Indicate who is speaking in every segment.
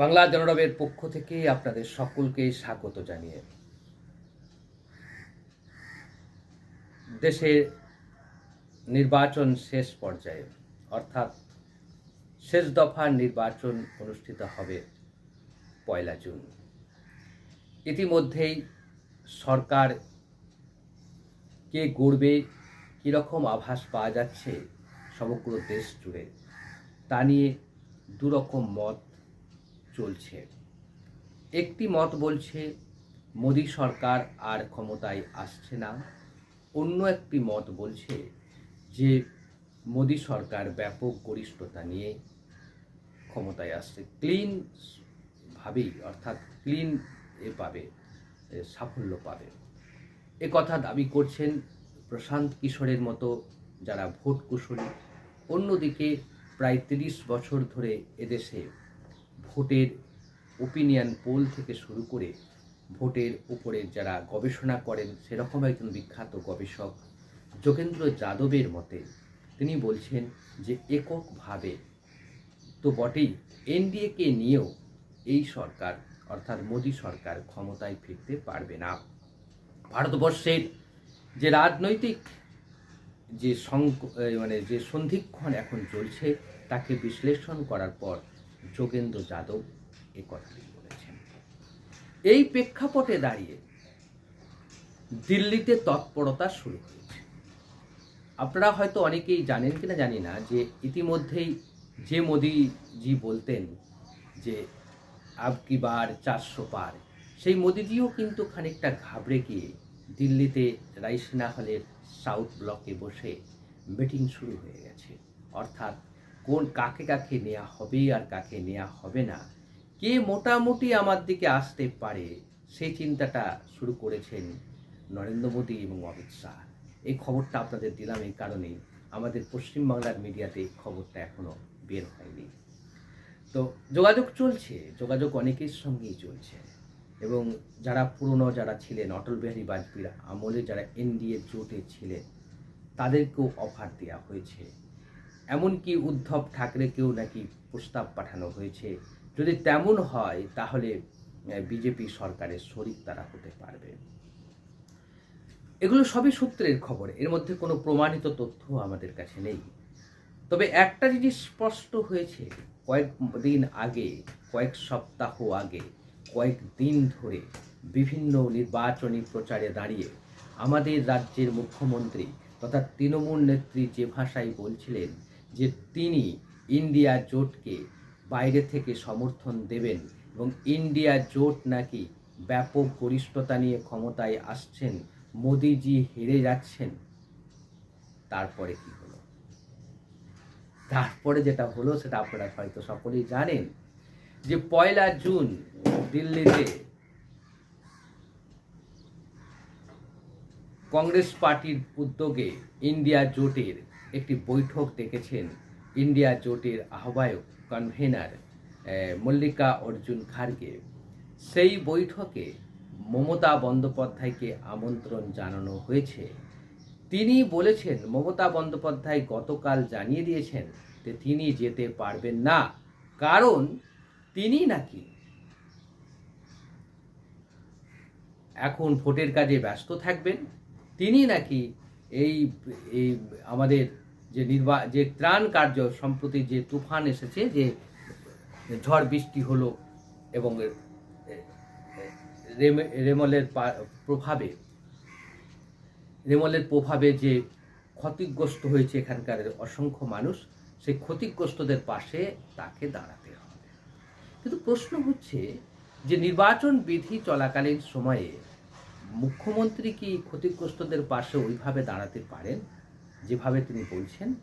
Speaker 1: বাংলা জনরবের পক্ষ থেকে আপনাদের সকলকে স্বাগত জানিয়ে। দেশে নির্বাচন শেষ পর্যায়ে, অর্থাৎ শেষ দফার নির্বাচন অনুষ্ঠিত হবে পয়লা জুন। ইতিমধ্যেই সরকার কে গড়বে, কীরকম আভাস পাওয়া যাচ্ছে সমগ্র দেশ জুড়ে, তা নিয়ে দুরকম মত চলছে। একটি মত বলছে, মোদী সরকার আর ক্ষমতায় আসছে না। অন্য একটি মত বলছে যে, মোদী সরকার ব্যাপক গরিষ্ঠতা নিয়ে ক্ষমতায় আসছে। ক্লিন ভাবেই, অর্থাৎ ক্লিন এ পাবে সাফল্য পাবে। এ কথা দাবি করছেন প্রশান্ত কিশোরের মতো যারা ভোট কুশলী অন্যদিকে প্রায় তিরিশ বছর ধরে এদেশে ভোটের ওপিনিয়ন পোল থেকে শুরু করে ভোটের উপরে যারা গবেষণা করেন, সেরকম একজন বিখ্যাত গবেষক যোগেন্দ্র যাদবের মতে তিনি বলছেন যে এককভাবে তো বটেই এনডিএকে নিয়েও এই সরকার অর্থাৎ মোদী সরকার ক্ষমতায় ফিরতে পারবে না। ভারতবর্ষের যে রাজনৈতিক যে সং মানে যে সন্ধিক্ষণ এখন চলছে, তাকে বিশ্লেষণ করার পর যোগেন্দ্র যাদব এ কথাটি বলেছেন। এই প্রেক্ষাপটে দাঁড়িয়ে দিল্লিতে তৎপরতা শুরু হয়েছে। আপনারা হয়তো অনেকেই জানেন কিনা জানি না যে ইতিমধ্যেই যে মোদিজি বলতেন যে আব কি বার চারশো পার, সেই মোদিজিও কিন্তু খানিকটা ঘাবড়ে গিয়ে দিল্লিতে রাইসিনা হলের সাউথ ব্লকে বসে মিটিং শুরু হয়ে গেছে। অর্থাৎ কোন কাকে কাকে নেওয়া হবে আর কাকে নেওয়া হবে না, কে মোটামুটি আমার দিকে আসতে পারে সেই চিন্তাটা শুরু করেছেন নরেন্দ্র মোদী এবং অমিত শাহ। এই খবরটা আপনাদের দিলাম এই কারণেই আমাদের পশ্চিমবাংলার মিডিয়াতে এই খবরটা এখনও বের হয়নি। তো যোগাযোগ চলছে, যোগাযোগ অনেকের সঙ্গেই চলছে এবং যারা পুরনো যারা ছিলেন, অটল বিহারী বাজপেয়ীর আমলে যারা এনডিএ জোটে ছিলেন, তাদেরকেও অফার দেওয়া হয়েছে। এমনকি উদ্ধব ঠাকরেকেও নাকি প্রস্তাব পাঠানো হয়েছে। যদি তেমন হয়, তাহলে বিজেপি সরকারের শরিক তারা হতে পারবে। এগুলো সবই সূত্রের খবর, এর মধ্যে কোনো প্রমাণিত তথ্য আমাদের কাছে নেই। তবে একটা জিনিস স্পষ্ট হয়েছে, কয়েক দিন আগে, কয়েক সপ্তাহ আগে, কয়েক দিন ধরে বিভিন্ন নির্বাচনী প্রচারে দাঁড়িয়ে আমাদের রাজ্যের মুখ্যমন্ত্রী তথা তৃণমূল নেত্রী যে ভাষায় বলছিলেন যে তিনি ইন্ডিয়া জোটকে বাইরে থেকে সমর্থন দেবেন এবং ইন্ডিয়া জোট নাকি ব্যাপক গরিষ্ঠতা নিয়ে ক্ষমতায় আসছেন, মোদিজি হেরে যাচ্ছেন। তারপরে কি হলো? তারপরে যেটা হলো সেটা আপনারা হয়তো সকলেই জানেন যে পয়লা জুন দিল্লিতে কংগ্রেস পার্টির উদ্যোগে ইন্ডিয়া জোটের একটি বৈঠক ডেকেছেন ইন্ডিয়া জোটের আহ্বায়ক কনভেনার মল্লিকা অর্জুন খার্গে সেই বৈঠকে মমতা বন্দ্যোপাধ্যায়কে আমন্ত্রণ জানানো হয়েছে। তিনি বলেছেন, মমতা বন্দ্যোপাধ্যায় গতকাল জানিয়ে দিয়েছেন যে তিনি যেতে পারবেন না। কারণ তিনি নাকি এখন ভোটের কাজে ব্যস্ত থাকবেন। তিনি নাকি এই আমাদের যে নির্বা, যে ত্রাণ কার্য সম্প্রতি যে তুফান এসেছে, যে ঝড় বৃষ্টি হলো এবং রেমলের প্রভাবে রেমলের প্রভাবে যে ক্ষতিগ্রস্ত হয়েছে এখানকার অসংখ্য মানুষ, সেই ক্ষতিগ্রস্তদের পাশে তাকে দাঁড়াতে হবে। কিন্তু প্রশ্ন হচ্ছে যে নির্বাচন বিধি চলাকালীন সময়ে মুখ্যমন্ত্রী কি ক্ষতিগ্রস্তদের পাশে ওইভাবে দাঁড়াতে পারেন? যেভাবে তিনি বলছেন,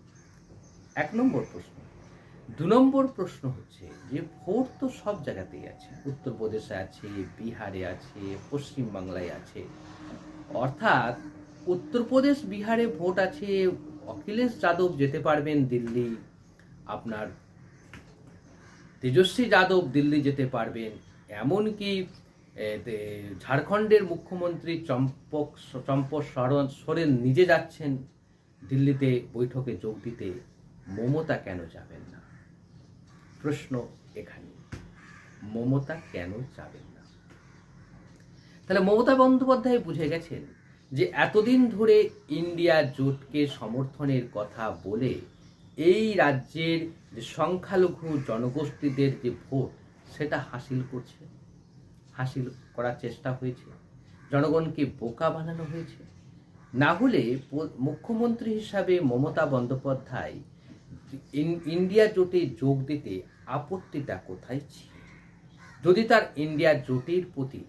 Speaker 1: এক নম্বর প্রশ্ন। দু নম্বর প্রশ্ন হচ্ছে যে ভোট তো সব জায়গাতেই আছে। উত্তরপ্রদেশে আছে, বিহারে আছে, পশ্চিমবাংলায় আছে। অর্থাৎ উত্তরপ্রদেশ, বিহারে ভোট আছে, অখিলেশ যাদব যেতে পারবেন দিল্লি। আপনার তেজস্বী যাদব দিল্লি যেতে পারবেন। এমনকি ঝাড়খণ্ডের মুখ্যমন্ত্রী চম্পক চম্পক সরণ, সোরেন নিজে যাচ্ছেন দিল্লিতে বৈঠকে যোগ দিতে। মমতা কেন যাবেন না? প্রশ্ন এখানে। মমতা কেন যাবেন না? তাহলে মমতা বন্দ্যোপাধ্যায় বুঝে গেছেন যে এতদিন ধরে ইন্ডিয়া জোটকে সমর্থনের কথা বলে এই রাজ্যের যে সংখ্যালঘু জনগোষ্ঠীদের যে ভোট, সেটা হাসিল করছে। হাসিল করার চেষ্টা হয়েছে। জনগণকে বোকা বানানো হয়েছে? না হলে মুখ্যমন্ত্রী হিসাবে মমতা বন্দ্যোপাধ্যায় ইন- ইন্ডিয়া জোটে যোগ দিতে আপত্তিটা কোথায় ছিল? যদি তার ইন্ডিয়া জোটের প্রতি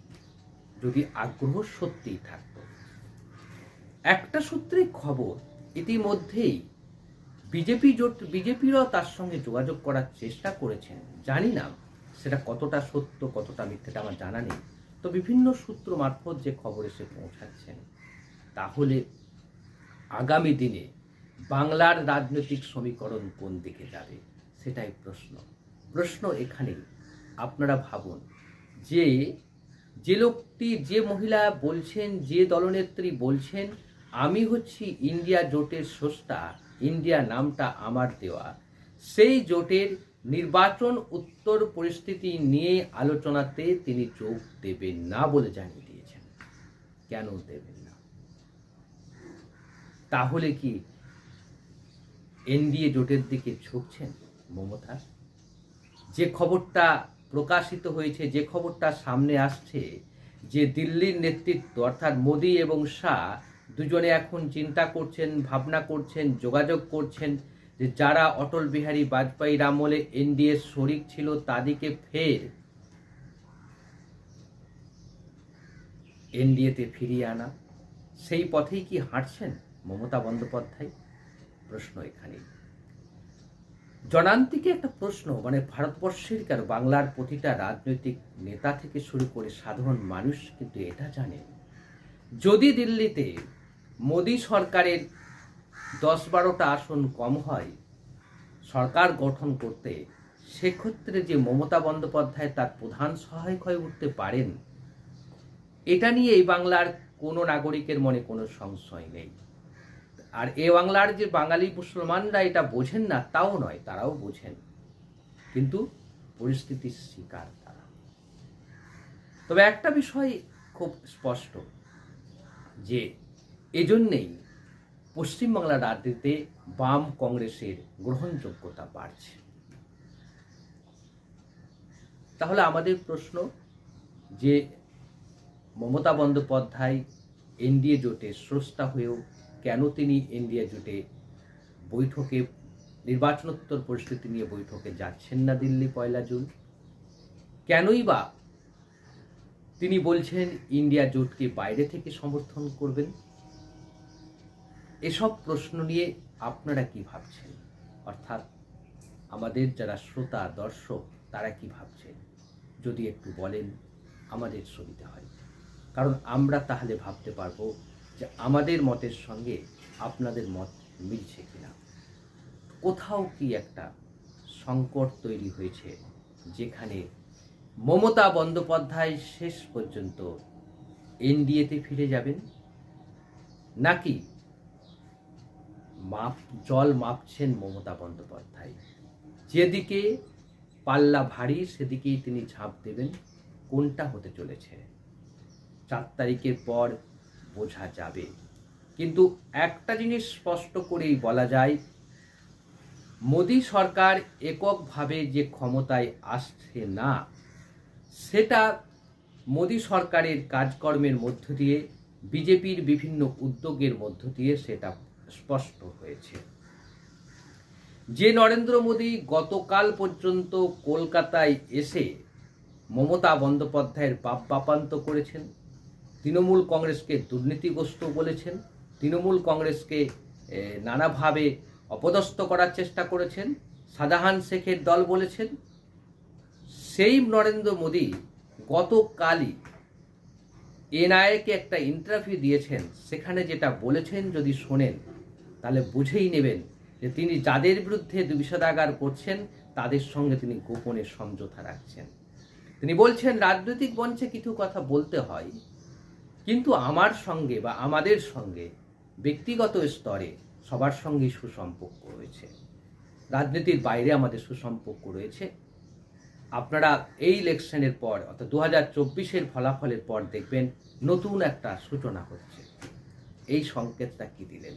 Speaker 1: যদি আগ্রহ সত্যিই থাকতো। একটা সূত্রে খবর, ইতিমধ্যেই বিজেপি জোট, বিজেপিরও তার সঙ্গে যোগাযোগ করার চেষ্টা করেছেন। জানি না সেটা কতটা সত্য, কতটা মিথ্যেটা আমার জানা নেই। তো বিভিন্ন সূত্র মারফত যে খবর এসে পৌঁছাচ্ছেন, তাহলে আগামী দিনে বাংলার রাজনৈতিক সমীকরণ কোন দিকে যাবে সেটাই প্রশ্ন। প্রশ্ন এখানে আপনারা ভাবুন, যে যে লোকটি, যে মহিলা বলছেন, যে দলনেত্রী বলছেন, আমি হচ্ছি ইন্ডিয়া জোটের স্রষ্টা, ইন্ডিয়া নামটা আমার দেওয়া, সেই জোটের নির্বাচন উত্তর পরিস্থিতি নিয়ে আলোচনাতে তিনি যোগ দেবেন না বলে জানিয়ে দিয়েছেন। কেন দেবেন না? তাহলে কি এনডিএ জোটের দিকে ঝুঁকছেন মমতা? যে খবরটা প্রকাশিত হয়েছে, যে খবরটা সামনে আসছে, যে দিল্লির নেতৃত্ব অর্থাৎ মোদি এবং শাহ দুজনে এখন চিন্তা করছেন, ভাবনা করছেন, যোগাযোগ করছেন যে যারা অটল বিহারী বাজপেয়ীর আমলে এনডিএ শরিক ছিল তাদেরকে ফের এনডিএতে ফিরিয়ে আনা। সেই পথেই কি হাঁটছেন মমতা বন্দ্যোপাধ্যায়? প্রশ্ন এখানেই। জনান্তিকে একটা প্রশ্ন মানে ভারতবর্ষের কেন বাংলার প্রতিটা রাজনৈতিক নেতা থেকে শুরু করে সাধারণ মানুষ কিন্তু এটা জানে যদি দিল্লিতে মোদী সরকারের দশ বারোটা আসন কম হয়, সরকার গঠন করতে সেক্ষেত্রে যে মমতা বন্দ্যোপাধ্যায় তার প্রধান সহায়ক হয়ে উঠতে পারেন, এটা নিয়ে এই বাংলার কোনো নাগরিকের মনে কোনো সংশয় নেই। আর এ বাংলার যে বাঙালি মুসলমানরা এটা বোঝেন না, তাও নয়, তারাও বোঝেন। কিন্তু পরিস্থিতির শিকার তারা। তবে একটা বিষয় খুব স্পষ্ট, যে এজন্যেই পশ্চিমবাংলার রাজনীতিতে বাম কংগ্রেসের গ্রহণযোগ্যতা বাড়ছে। তাহলে আমাদের প্রশ্ন যে মমতা বন্দ্যোপাধ্যায় এনডিএ জোটের স্রষ্টা হয়েও কেন তিনি এনডিএ জোটে বৈঠকে, নির্বাচনোত্তর পরিস্থিতি নিয়ে বৈঠকে যাচ্ছেন না দিল্লি পয়লা জুন? কেনই বা তিনি বলছেন ইন্ডিয়া জোটকে বাইরে থেকে সমর্থন করবেন? এসব প্রশ্ন নিয়ে আপনারা কি ভাবছেন? অর্থাৎ আমাদের যারা শ্রোতা, দর্শক, তারা কি ভাবছেন? যদি একটু বলেন, আমাদের সুবিধা হয়। কারণ আমরা তাহলে ভাবতে পারব যে আমাদের মতের সঙ্গে আপনাদের মত মিলছে কিনা। কোথাও কি একটা সংকট তৈরি হয়েছে যেখানে মমতা বন্দ্যোপাধ্যায় শেষ পর্যন্ত এনডিএতে ফিরে যাবেন? নাকি মাপ, জল মাপছেন মমতা বন্দ্যোপাধ্যায়। যেদিকে পাল্লা ভারী, সেদিকেই তিনি ঝাঁপ দেবেন, কোনটা হতে চলেছে? চার তারিখের পর বোঝা যাবে। কিন্তু একটা জিনিস স্পষ্ট করেই বলা যায়, মোদী সরকার এককভাবে যে ক্ষমতায় আসছে না, সেটা মোদী সরকারের কাজকর্মের মধ্য দিয়ে, বিজেপির বিভিন্ন উদ্যোগের মধ্য দিয়ে সেটা স্পষ্ট হয়েছে। যে নরেন্দ্র মোদী গতকাল পর্যন্ত কলকাতায় এসে মমতা বন্দ্যোপাধ্যায়ের বাপ বাপান্ত করেছেন, তৃণমূল কংগ্রেসকে দুর্নীতিগ্রস্ত বলেছেন, তৃণমূল কংগ্রেসকে নানাভাবে অপদস্থ করার চেষ্টা করেছেন, শাহজাহান শেখের দল বলেছেন। সেই নরেন্দ্র মোদী গতকালই এনআইএকে একটা ইন্টারভিউ দিয়েছেন, সেখানে যেটা বলেছেন যদি শোনেন তাহলে বুঝেই নেবেন যে তিনি যাদের বিরুদ্ধে বিষাদাগার করছেন, তাদের সঙ্গে তিনি গোপনে সমঝোতা রাখছেন। তিনি বলছেন, রাজনৈতিক মঞ্চে কিছু কথা বলতে হয়, কিন্তু আমার সঙ্গে বা আমাদের সঙ্গে ব্যক্তিগত স্তরে সবার সঙ্গেই সুসম্পর্ক রয়েছে। রাজনীতির বাইরে আমাদের সুসম্পর্ক রয়েছে। আপনারা এই ইলেকশনের পর অর্থাৎ দু হাজার চব্বিশের ফলাফলের পর দেখবেন নতুন একটা সূচনা হচ্ছে। এই সংকেতটা কি দিলেন?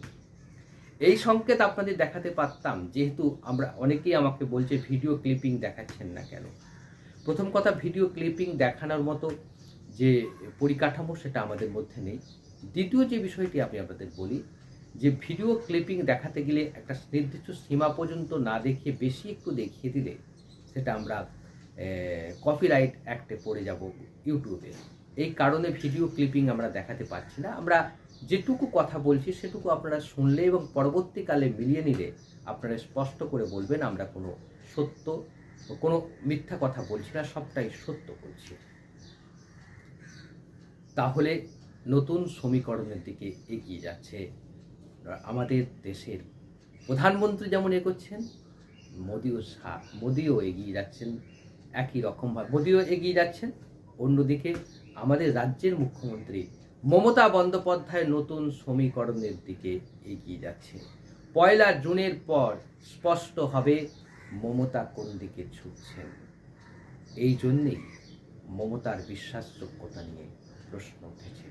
Speaker 1: এই সংকেত আপনাদের দেখাতে পারতাম, যেহেতু আমরা অনেকেই আমাকে বলছে ভিডিও ক্লিপিং দেখাচ্ছেন না কেন? প্রথম কথা, ভিডিও ক্লিপিং দেখানোর মতো যে পরিকাঠামো সেটা আমাদের মধ্যে নেই। দ্বিতীয় যে বিষয়টি আমি আপনাদের বলি, যে ভিডিও ক্লিপিং দেখাতে গেলে একটা নির্দিষ্ট সীমা পর্যন্ত না দেখিয়ে বেশি একটু দেখিয়ে দিলে সেটা আমরা কপিরাইট অ্যাক্টে পড়ে যাব ইউটিউবে এই কারণে ভিডিও ক্লিপিং আমরা দেখাতে পারছি না। আমরা যেটুকু কথা বলছি, সেটুকু আপনারা শুনলে এবং পরবর্তীকালে মিলিয়ে নিলে আপনারা স্পষ্ট করে বলবেন, আমরা কোনো সত্য কোনো মিথ্যা কথা বলছি না, সবটাই সত্য বলছি। তাহলে নতুন সমীকরণের দিকে এগিয়ে যাচ্ছে আমাদের দেশের প্রধানমন্ত্রী যেমন এগোচ্ছেন, মোদিও মোদিও এগিয়ে যাচ্ছেন একই রকমভাবে, মোদিও এগিয়ে যাচ্ছেন। অন্যদিকে আমাদের রাজ্যের মুখ্যমন্ত্রী মমতা বন্দ্যোপাধ্যায় নতুন সমীকরণের দিকে এগিয়ে যাচ্ছে। পয়লা জুনের পর স্পষ্ট হবে মমতা কোন দিকে ছুটছেন। এই জন্যেই মমতার বিশ্বাসযোগ্যতা নিয়ে প্রশ্ন উঠেছে।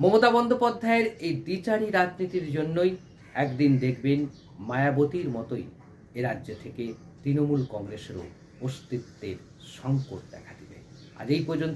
Speaker 1: মমতা বন্দ্যোপাধ্যায়ের এই দ্বিচারী রাজনীতির জন্যই একদিন দেখবেন মায়াবতীর মতোই এ রাজ্য থেকে তৃণমূল কংগ্রেসেরও অস্তিত্বের সংকট দেখা দিবে। আজ এই পর্যন্ত